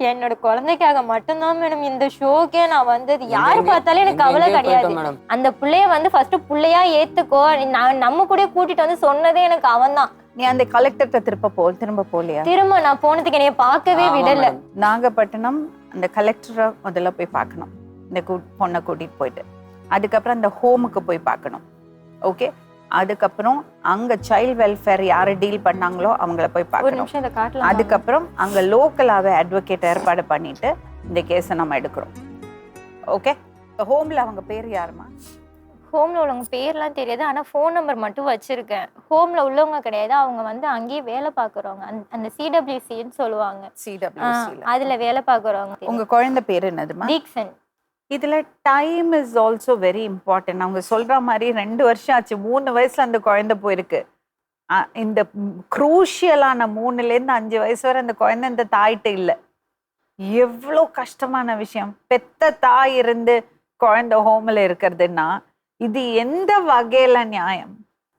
என்னோட குழந்தைக்காக மட்டும்தான் மேடம் இந்த ஷோக்கே நான் வந்தது. யாரு பார்த்தாலும் எனக்கு கவலை கிடையாது. அந்த புள்ளைய வந்து ஃபர்ஸ்ட் புள்ளையா ஏத்துக்கோ. நான் நம்ம கூட கூட்டிட்டு வந்து சொன்னதே எனக்கு அவன்தான். நீ அந்த கலெக்டர்கிட்ட திரும்ப போ திரும்ப போலியா? திரும்ப நான் போனதுக்கு என்னைய பார்க்கவே விடல. நாகப்பட்டினம் அந்த கலெக்டரை முதல்ல போய் பார்க்கணும். இந்த கூ பொண்ணை கூட்டிட்டு போயிட்டு. அதுக்கப்புறம் அந்த ஹோமுக்கு போய் பார்க்கணும். ஓகே அதுக்கப்புறம் அங்க சைல்ட் வெல்ஃபேர் யாரை டீல் பண்ணாங்களோ அவங்கள போய் பார்க்கணும். அதுக்கப்புறம் அங்க லோக்கலாவே அட்வொகேட் ஏற்பாடு பண்ணிட்டு இந்த கேஸை நம்ம எடுக்கிறோம். ஓகே ஹோம்ல அவங்க பேர் யாருமா ஹோம்ல உள்ளவங்க பேர்லாம் தெரியாது. ஆனா ஃபோன் நம்பர் மட்டும் வச்சிருக்கேன். ஹோம்ல உள்ளவங்க கிடையாது. அவங்க வந்து அங்கேயே வேலை பாக்குறவங்க அந்த- சிடபிள்யூசின்னு சொல்லுவாங்க. அதுல வேலை பாக்குறவங்க உங்க குழந்தை பேர் என்னதுமா தீக்ஷன். இதில் time is also very important அவங்க சொல்கிற மாதிரி ரெண்டு வருஷம் ஆச்சு. மூணு வயசில் அந்த குழந்தை போயிருக்கு. இந்த குரூஷியலான மூணுலேருந்து அஞ்சு வயசு வரை அந்த குழந்தை இந்த தாய்கிட்ட இல்லை. எவ்வளோ கஷ்டமான விஷயம். பெத்த தாய் இருந்து குழந்தை ஹோமில் இருக்கிறதுன்னா இது எந்த வகையில் நியாயம்?